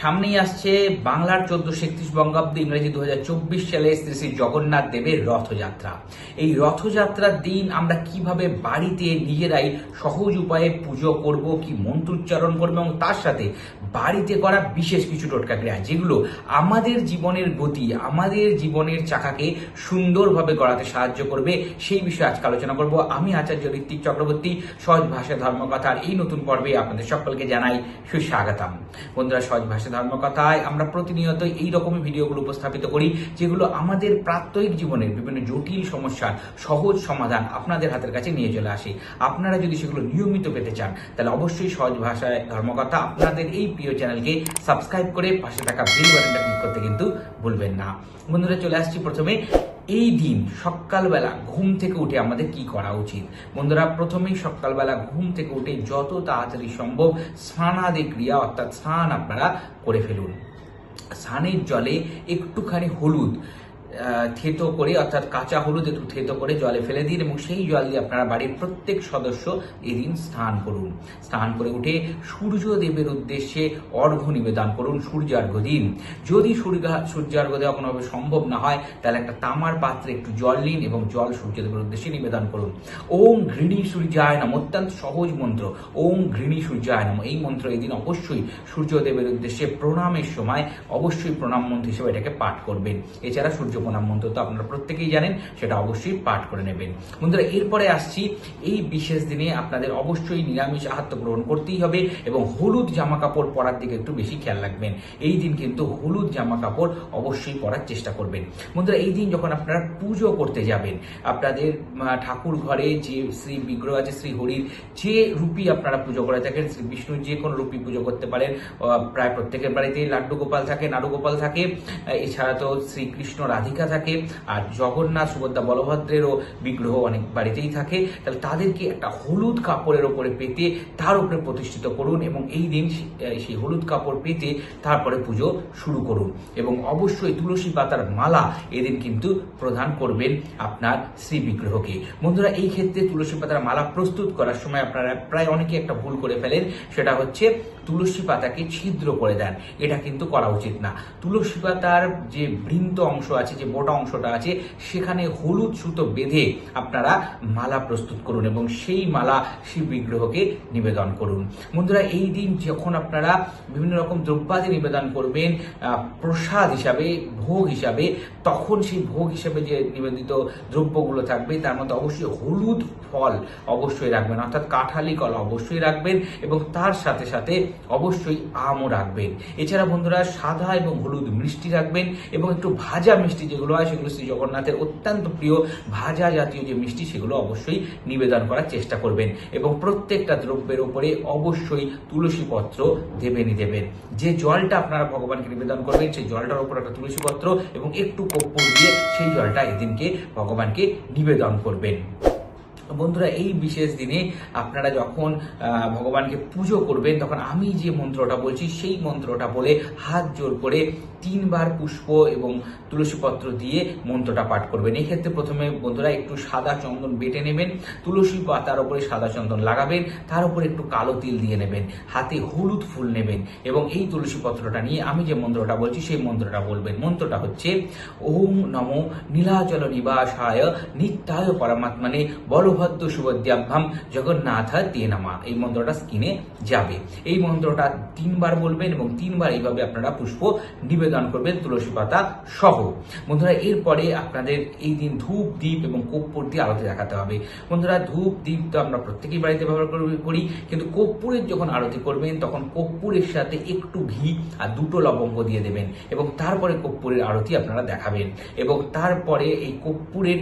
সামনেই আসছে বাংলার চোদ্দশো একত্রিশ বঙ্গাব্দে ইংরেজি দু সালে শ্রী শ্রী জগন্নাথ দেবের রথযাত্রা। এই রথযাত্রার দিন আমরা কীভাবে বাড়িতে নিজেরাই সহজ উপায়ে পুজো করব, কি মন্ত্রোচ্চারণ করব এবং তার সাথে বাড়িতে করা বিশেষ কিছু টোটকা ক্রিয়া, যেগুলো আমাদের জীবনের গতি, আমাদের জীবনের চাকাকে সুন্দরভাবে গড়াতে সাহায্য করবে, সেই বিষয়ে আজকে আলোচনা করব। আমি আচার্য ঋত্বিক চক্রবর্তী, সহজ ভাষা ধর্মকথার এই নতুন পর্বে আপনাদের সকলকে জানাই সুস্বাগতম। বন্ধুরা, সহজ ভাষা ধর্মকথায় আমরা প্রতিনিয়ত এই রকমই ভিডিওগুলো উপস্থাপিত করি, যেগুলো আমাদের প্রাত্যহিক জীবনের বিভিন্ন জটিল সমস্যার সহজ সমাধান আপনাদের হাতের কাছে নিয়ে চলে আসে। আপনারা যদি সেগুলো নিয়মিত পেতে চান, তাহলে অবশ্যই সহজ ভাষায় ধর্মকথা আপনাদের এই প্রিয় চ্যানেলকে সাবস্ক্রাইব করে পাশে থাকা বেল বাটনটা ক্লিক করতে কিন্তু ভুলবেন না। বন্ধুরা, চলে আসছি প্রথমে। এই দিন সকালবেলা ঘুম থেকে উঠে আমাদের কি করা উচিত? বন্ধুরা, প্রথমেই সকালবেলা ঘুম থেকে উঠে যত তাড়াতাড়ি সম্ভব স্নানাদি ক্রিয়া, অর্থাৎ স্নান আপনারা করে ফেলুন। স্নানের জলে একটুখানি হলুদ থেতো করে, অর্থাৎ কাঁচা হলুদ একটু থেতো করে জলে ফেলে দিন এবং সেই জল দিয়ে আপনারা বাড়ির প্রত্যেক সদস্য এদিন স্নান করুন। স্নান করে উঠে সূর্যদেবের উদ্দেশ্যে অর্ঘ্য নিবেদন করুন, সূর্যার্ঘ্য দিন। যদি সূর্যা- সূর্যার্ঘ্য দেওয়া কোনোভাবে সম্ভব না হয়, তাহলে একটা তামার পাত্রে একটু জল নিন এবং জল সূর্যদেবের উদ্দেশ্যে নিবেদন করুন। ওম ঘৃণী সূর্যায় নাম, অত্যন্ত সহজ মন্ত্র। ওম ঘৃণী সূর্যায় নাম, এই মন্ত্র এই দিন অবশ্যই সূর্যদেবের উদ্দেশ্যে প্রণামের সময় অবশ্যই প্রণাম মন্ত্র হিসেবে এটাকে পাঠ করবেন। এছাড়া সূর্য প্রণাম মন্ত্র তো আপনারা প্রত্যেকেই জানেন, সেটা অবশ্যই পাঠ করে নেবেন। বন্ধুরা, এরপরে আসছি এই বিশেষ দিনে আপনাদের অবশ্যই নিরামিষ আহাত্য গ্রহণ করতেই হবে এবং হলুদ জামা কাপড় পরার দিকে একটু বেশি খেয়াল রাখবেন। এই দিন কিন্তু হলুদ জামা কাপড় অবশ্যই পরার চেষ্টা করবেন। বন্ধুরা, এই দিন যখন আপনারা পুজো করতে যাবেন, আপনাদের ঠাকুর ঘরে যে শ্রী বিগ্রহ আছে, শ্রী হরির, যে রূপী আপনারা পুজো করে থাকেন, শ্রী বিষ্ণুর যে কোনো রূপী পুজো করতে পারেন প্রায় প্রত্যেকের বাড়িতেই লাড্ডু গোপাল থাকে, নাড়ু গোপাল থাকে। এছাড়া তো শ্রীকৃষ্ণ রাধিকা থাকে আর জগন্নাথ সুভদ্রা বলভদ্রেরও বিগ্রহ অনেক বাড়িতেই থাকে, তাহলে তাদেরকে একটা হলুদ কাপড়ের ওপরে পেতে তার উপরে প্রতিষ্ঠিত করুন এবং এই দিন সেই হলুদ কাপড় পেতে তারপরে পুজো শুরু করুন এবং অবশ্যই তুলসী পাতার মালা এদিন কিন্তু প্রদান করবেন আপনার শ্রী বিগ্রহকে। বন্ধুরা, এই ক্ষেত্রে তুলসী পাতার মালা প্রস্তুত করার সময় আপনারা প্রায় অনেকে একটা ভুল করে ফেলেন, সেটা হচ্ছে তুলসী পাতাকে ছিদ্র করে দেন। এটা কিন্তু করা উচিত না। তুলসী পাতার যে বৃন্ত অংশ আছে যে মোটা অংশটা আছে, সেখানে হলুদ সুতো বেঁধে আপনারা মালা প্রস্তুত করুন এবং সেই মালা শিব বিগ্রহকে নিবেদন করুন। বন্ধুরা, এই দিন যখন আপনারা বিভিন্ন রকম দ্রব্যাদি নিবেদন করবেন প্রসাদ হিসাবে, ভোগ হিসাবে, তখন সেই ভোগ হিসাবে যে নিবেদিত দ্রব্যগুলো থাকবে, তার মধ্যে অবশ্যই হলুদ ফল অবশ্যই রাখবেন, অর্থাৎ কাঁঠালি কল অবশ্যই রাখবেন এবং তার সাথে সাথে অবশ্যই আমও রাখবেন। এছাড়া বন্ধুরা, সাদা এবং হলুদ মিষ্টি রাখবেন এবং একটু ভাজা মিষ্টি যেগুলো হয় সেগুলো শ্রী জগন্নাথের অত্যন্ত প্রিয় ভাজা জাতীয় যে মিষ্টি, সেগুলো অবশ্যই নিবেদন করার চেষ্টা করবেন এবং প্রত্যেকটা দ্রব্যের উপরে অবশ্যই তুলসী পত্র দেবেনই দেবেন। যে জলটা আপনারা ভগবানকে নিবেদন করবেন, সেই জলটার উপর একটা তুলসী পত্র এবং একটু কপ্পুর দিয়ে সেই জলটা এদিনকে ভগবানকে নিবেদন করবেন। বন্ধুরা, এই বিশেষ দিনে আপনারা যখন ভগবানকে পুজো করবেন, তখন আমি যে মন্ত্রটা বলছি, সেই মন্ত্রটা বলে হাত জোর করে তিনবার পুষ্প এবং তুলসী পত্র দিয়ে মন্ত্রটা পাঠ করবেন। এক্ষেত্রে প্রথমে বন্ধুরা একটু সাদা চন্দন বেটে নেবেন, তুলসী পাতার উপরে সাদা চন্দন লাগাবেন, তার উপরে একটু কালো তিল দিয়ে নেবেন, হাতে হলুদ ফুল নেবেন এবং এই তুলসী পত্রটা নিয়ে আমি যে মন্ত্রটা বলছি, সেই মন্ত্রটা বলবেন। মন্ত্রটা হচ্ছে, ওম নমো নীলাচল নিবাসায় নিত্যায় পরমাত্মানে বলভদ্র সুভদ্যাভ্যাম জগন্নাথ তে নামা। এই মন্ত্রটা স্কিনে যাবে। এই মন্ত্রটা তিনবার বলবেন এবং তিনবার এইভাবে আপনারা পুষ্প নিবেদন করবেন, তুলসী পাতা সহ। বন্ধুরা, এরপরে আপনাদের এই দিন ধূপ দ্বীপ এবং কর্পূর দিয়ে আরতি দেখাতে হবে। বন্ধুরা, ধূপ দ্বীপ তো আমরা প্রত্যেকেই বাড়িতে ব্যবহার করি- কিন্তু কর্পূরের যখন আরতি করবেন, তখন কর্পূরের সাথে একটু ঘি আর দুটো লবঙ্গ দিয়ে দেবেন এবং তারপরে কর্পূরের আরতি আপনারা দেখাবেন। এবং তারপরে এই কর্পূরের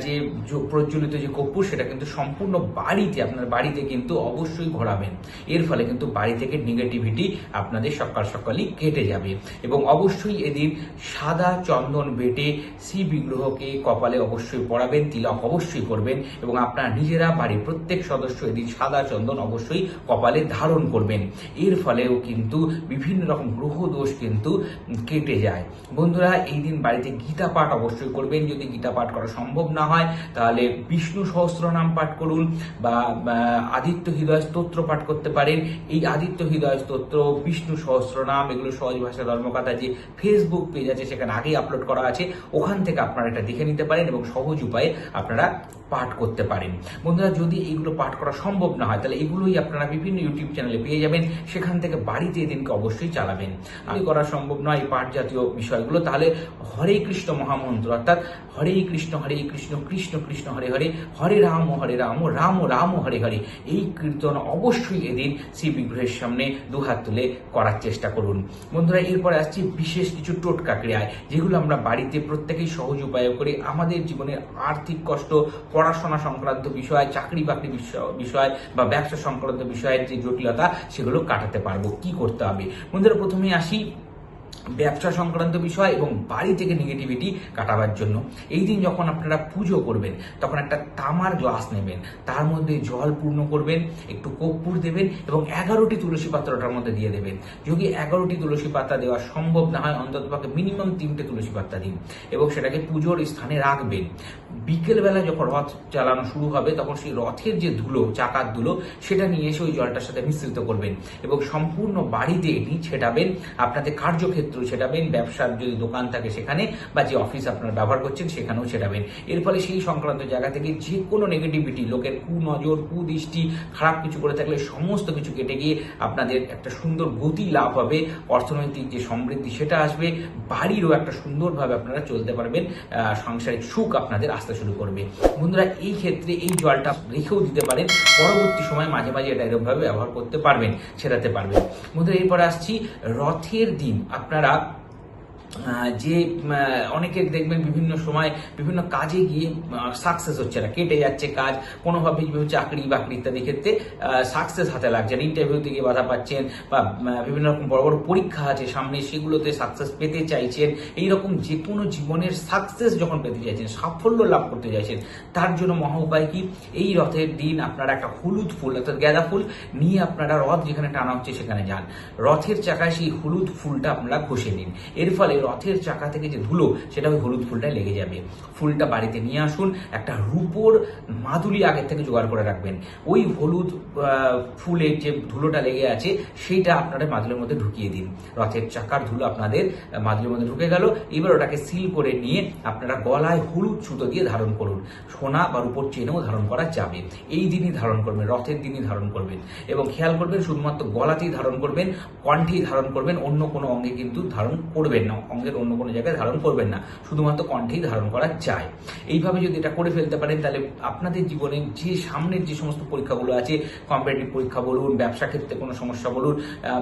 যে প্রজ্বলিত যে কর্পূর সেটা কিন্তু সম্পূর্ণ বাড়িতে, আপনার বাড়িতে কিন্তু অবশ্যই ঘোরাবেন। এর ফলে কিন্তু বাড়ি থেকে নেগেটিভিটি আপনাদের সকাল সকালই কেটে যাবে। এবং অবশ্যই এদিন সাদা চন্দন বেটে শ্রী বিগ্রহকে কপালে অবশ্যই পরাবেন, তিলক অবশ্যই করবেন এবং আপনারা নিজেরা বাড়ির প্রত্যেক সদস্য এদিন সাদা চন্দন অবশ্যই কপালে ধারণ করবেন। এর ফলেও কিন্তু বিভিন্ন রকম গ্রহ দোষ কিন্তু কেটে যায়। বন্ধুরা, এই দিন বাড়িতে গীতা পাঠ অবশ্যই করবেন। যদি গীতা পাঠ করা সম্ভব না হয়, তাহলে বিষ্ণু সহস্রনাম পাঠ করুন বা আদিত্য হৃদয় স্তোত্র পাঠ করতে পারেন। এই আদিত্য হৃদয় স্তোত্র, বিষ্ণু সহস্র নাম এগুলো সহজ ভাষা ধর্মকথা যে ফেসবুক পেজ আছে, সেখানে আগেই আপলোড করা আছে। ওখান থেকে আপনারা এটা দেখে নিতে পারেন এবং সহজ উপায়ে আপনারা পাঠ করতে পারেন। বন্ধুরা, যদি এইগুলো পাঠ করা সম্ভব না হয়, তাহলে এগুলোই আপনারা বিভিন্ন ইউটিউব চ্যানেলে পেয়ে যাবেন। সেখান থেকে বাড়িতে এদিনকে অবশ্যই চালাবেন। আমি করা সম্ভব নয় এই পাঠ জাতীয় বিষয়গুলো, তাহলে হরে কৃষ্ণ মহামন্ত্র, অর্থাৎ হরে কৃষ্ণ হরে কৃষ্ণ কৃষ্ণ কৃষ্ণ, হরে হরে হরে রাম হরে রাম রাম রাম, হরে হরে এই কীর্তন অবশ্যই এদিন শ্রী বিগ্রহের সামনে দুহাত তুলে করার চেষ্টা করুন। বন্ধুরা, এরপরে আসছি বিশেষ কিছু টোটকা ক্রিয়ায়, যেগুলো আমরা বাড়িতে প্রত্যেকেই সহজ উপায় করে আমাদের জীবনের আর্থিক কষ্ট পড়াশোনা সংক্রান্ত বিষয়, চাকরি বাকরি বিষয়- বা ব্যবসা সংক্রান্ত বিষয়ের যে জটিলতা, সেগুলো কাটাতে পারব। কি করতে হবে? বন্ধুরা প্রথমে আসি। ব্যবসা সংক্রান্ত বিষয় এবং বাড়ি থেকে নেগেটিভিটি কাটাবার জন্য। এই দিন যখন আপনারা পুজো করবেন, তখন একটা তামার গ্লাস নেবেন, তার মধ্যে জল পূর্ণ করবেন, একটু কর্পূর দেবেন এবং এগারোটি তুলসী পাতা ওটার মধ্যে দিয়ে দেবেন। যদি এগারোটি তুলসী পাতা দেওয়া সম্ভব না হয়, অন্তত পক্ষে মিনিমাম তিনটে তুলসী পাতা দিন এবং সেটাকে পুজোর স্থানে রাখবেন। বিকেলবেলা যখন রথ চালানো শুরু হবে, তখন সেই রথের যে ধুলো, চাকার ধুলো, সেটা নিয়ে এসে ওই জলটার সাথে মিশ্রিত করবেন এবং সম্পূর্ণ বাড়িতে এটি ছেটাবেন। আপনাদের কার্যক্ষেত্র ছেটাবেন ব্যবসার যদি দোকান থাকে সেখানে বা যে অফিস আপনারা ব্যবহার করছেন সেখানেও সেটা ছেটাবেন এর ফলে সেই সংক্রান্ত জায়গা থেকে যে কোনো নেগেটিভিটি লোকের কুনজর, কুদৃষ্টি, খারাপ কিছু করে থাকলে সমস্ত কিছু কেটে গিয়ে আপনাদের একটা সুন্দর গতি লাভ হবে, অর্থনৈতিক যে সমৃদ্ধি সেটা আসবে, বাড়িরও একটা সুন্দরভাবে আপনারা চলতে পারবেন সাংসারিক সুখ আপনাদের আসতে শুরু করবে। বন্ধুরা, এই ক্ষেত্রে এই জলটা রেখেও দিতে পারেন, পরবর্তী সময় মাঝে মাঝে এটা এরকমভাবে ব্যবহার করতে পারবেন, ছেড়াতে পারবেন। বন্ধুরা, এরপরে আসছি রথের দিন, আপনারা berat. যে অনেকে দেখবেন বিভিন্ন সময় বিভিন্ন কাজে গিয়ে সাকসেস হচ্ছে না। কেটে যাচ্ছে কাজ কোনোভাবে চাকরি বাকরি ইত্যাদি ক্ষেত্রে সাকসেস হাতে লাগছেন ইন্টারভিউতে গিয়ে বাধা পাচ্ছেন বা বিভিন্ন রকম বড় বড় পরীক্ষা আছে সামনে, সেগুলোতে সাকসেস পেতে চাইছেন। এইরকম যে কোনো জীবনের সাকসেস যখন পেতে চাইছেন, সাফল্য লাভ করতে চাইছেন, তার জন্য মহা উপায় কি? এই রথের দিন আপনারা একটা হলুদ ফুল, অর্থাৎ গাঁদা ফুল, নিয়ে আপনারা রথ যেখানে টানা হচ্ছে সেখানে যান। রথের চাকায় সেই হলুদ ফুলটা আপনারা ঘষে নিন। এর ফলে রথের চাকা থেকে যে ধুলো, সেটা ওই হলুদ ফুলটায় লেগে যাবে। ফুলটা বাড়িতে নিয়ে আসুন, একটা রূপোর মাদুলি আগের থেকে জোগাড় করে রাখবেন। ওই হলুদ ফুলের যে ধুলোটা লেগে আছে, সেইটা আপনারা মাদুলের মধ্যে ঢুকিয়ে দিন। রথের চাকার ধুলো আপনাদের মাদুলের মধ্যে ঢুকে গেল। এবার ওটাকে সিল করে নিয়ে আপনারা গলায় হলুদ সুতো দিয়ে ধারণ করুন। সোনা বা রূপোর চেনেও ধারণ করা যাবে। এই দিনই ধারণ করবেন, রথের দিনই ধারণ করবেন। এবং খেয়াল করবেন, শুধুমাত্র গলাতেই ধারণ করবেন, কণ্ঠেই ধারণ করবেন, অন্য কোনো অঙ্গে কিন্তু ধারণ করবেন না। অঙ্গের অন্য কোনো জায়গায় ধারণ করবেন না, শুধুমাত্র কণ্ঠেই ধারণ করা যায়। এইভাবে যদি এটা করে ফেলতে পারেন, তাহলে আপনাদের জীবনে যে সামনের যে সমস্ত পরীক্ষাগুলো আছে কম্পিটিটিভ পরীক্ষা বলুন, ব্যবসা ক্ষেত্রে কোনো সমস্যা বলুন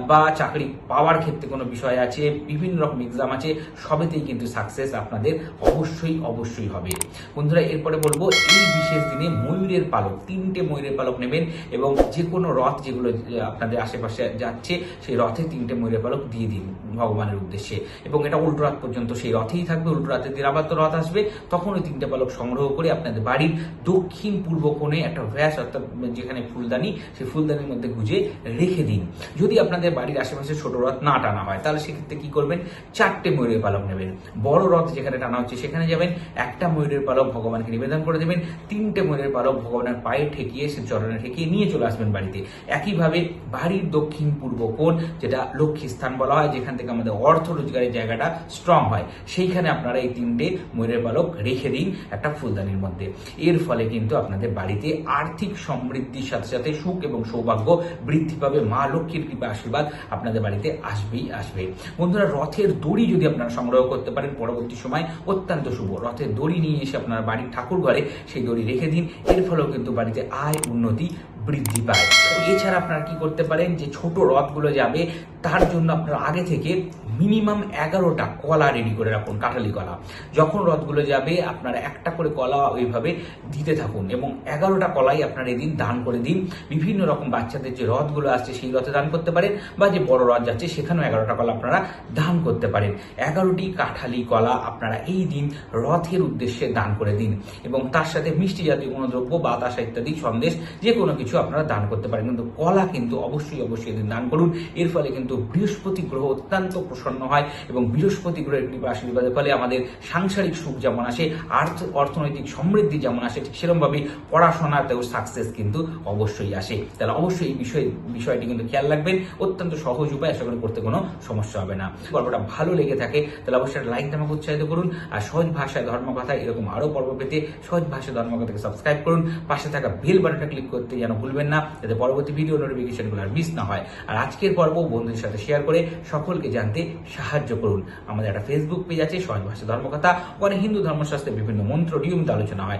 বা চাকরি পাওয়ার ক্ষেত্রে কোনো বিষয় আছে, বিভিন্ন রকম এক্সাম আছে, সবেতেই কিন্তু সাকসেস আপনাদের অবশ্যই অবশ্যই হবে। বন্ধুরা, এরপরে বলব, এই বিশেষ দিনে ময়ূরের পালক, তিনটে ময়ূরের পালক নেবেন এবং যে কোনো রথ যেগুলো আপনাদের আশেপাশে যাচ্ছে, সেই রথে তিনটে ময়ূরের পালক দিয়ে দিন ভগবানের উদ্দেশ্যে। এবং এটা উল্টো রাত পর্যন্ত, সেই রথেই থাকবে, উল্টো রাতের দিন আবার তো রথ আসবে। তখন ওই তিনটে পালক সংগ্রহ করে আপনাদের বাড়ির দক্ষিণ পূর্ব কোণে একটা ভ্যাস, অর্থাৎ যেখানে ফুলদানি, সেই ফুলদানির মধ্যে গুজে রেখে দিন। যদি আপনাদের বাড়ির আশেপাশে ছোট রথ না টানা হয়, তাহলে সেক্ষেত্রে কি করবেন? চারটে ময়ূরের পালক নেবেন। বড় রথ যেখানে টানা হচ্ছে, সেখানে যাবেন, একটা ময়ূরের পালক ভগবানকে নিবেদন করে দেবেন, তিনটে ময়ূরের পালক ভগবানের পায়ে ঠেকিয়ে, সে চরণে ঠেকিয়ে নিয়ে চলে আসবেন বাড়িতে। একইভাবে বাড়ির দক্ষিণ পূর্ব কোণ, যেটা লক্ষ্মী স্থান বলা হয়, যেখান থেকে আমাদের অর্থ রোজগারের জায়গাটা স্ট্রং হয়। সেইখানে আপনারা এই তিনটে ময়ূরের পালক রেখে দিন একটা ফুলদানির মধ্যে। এর ফলে কিন্তু আপনাদের বাড়িতে আর্থিক সমৃদ্ধির সাথে সাথে সুখ এবং সৌভাগ্য বৃদ্ধি পাবে। মা লক্ষ্মীর কৃপা আশীর্বাদ আপনাদের বাড়িতে আসবেই, আসবে। বন্ধুরা, রথের দড়ি যদি আপনারা সংগ্রহ করতে পারেন পরবর্তী সময়, অত্যন্ত শুভ। রথের দড়ি নিয়ে এসে আপনার বাড়ির ঠাকুর ঘরে সেই দড়ি রেখে দিন। এর ফলেও কিন্তু বাড়িতে আয় উন্নতি বৃদ্ধি পায়। এছাড়া আপনারা কি করতে পারেন যে ছোট রথগুলো যাবে, তার জন্য আপনারা আগে থেকে মিনিমাম এগারোটা কলা রেডি করে রাখুন, কাঁঠালি কলা। যখন রথগুলো যাবে, আপনারা একটা করে কলা ওইভাবে দিতে থাকুন এবং এগারোটা কলাই আপনারা এদিন দান করে দিন। বিভিন্ন রকম বাচ্চাদের যে রথগুলো আসছে, সেই রথে দান করতে পারেন বা যে বড় রথ যাচ্ছে, সেখানেও এগারোটা কলা আপনারা দান করতে পারেন। এগারোটি কাঁঠালি কলা আপনারা এই দিন রথের উদ্দেশ্যে দান করে দিন এবং তার সাথে মিষ্টি জাতীয় কোনো দ্রব্য বাতাসা ইত্যাদি সন্দেশ যে কোনো কিছু আপনারা দান করতে পারেন। কিন্তু কলা কিন্তু অবশ্যই অবশ্যই এদিন দান করুন। এর ফলে কিন্তু বৃহস্পতি গ্রহ অত্যন্ত প্রসন্ন হয় এবং বৃহস্পতি গ্রহের কৃপা আশীর্বাদের ফলে আমাদের সাংসারিক সুখ যেমন আসে, আর্থ, অর্থনৈতিক সমৃদ্ধি যেমন আসে, ঠিক সেরকমভাবেই পড়াশোনাতেও সাকসেস কিন্তু অবশ্যই আসে। তাহলে অবশ্যই এই বিষয়, বিষয়টি কিন্তু খেয়াল রাখবেন। অত্যন্ত সহজ উপায়, আশা করি করতে কোনো সমস্যা হবে না। গল্পটা ভালো লেগে থাকে, তাহলে অবশ্যই লাইক আমাকে উৎসাহিত করুন আর সহজ ভাষায় ধর্মকথা এরকম আরও পর্ব পেতে সহজ ভাষায় ধর্মকথাকে সাবস্ক্রাইব করুন। পাশে থাকা বেল বাটনটা ক্লিক করতে যেন ভুলবেন না, যাতে পরবর্তী ভিডিও নোটিফিকেশনগুলো আর মিস না হয়। আর আজকের পর্ব বন্ধুদের সাথে শেয়ার করে সকলকে জানতে সাহায্য করুন। আমাদের একটা ফেসবুক পেজ আছে, সহজ ভাষা ধর্মকথা। ওখানে হিন্দু ধর্মশাস্ত্রের বিভিন্ন মন্ত্র, নিয়মিত আলোচনা হয়।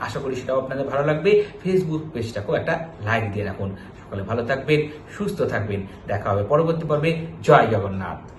আশা করি সেটাও আপনাদের ভালো লাগবে। ফেসবুক পেজটাকেও একটা লাইক দিয়ে রাখুন। সকলে ভালো থাকবেন, সুস্থ থাকবেন। দেখা হবে পরবর্তী পর্বে। জয় জগন্নাথ।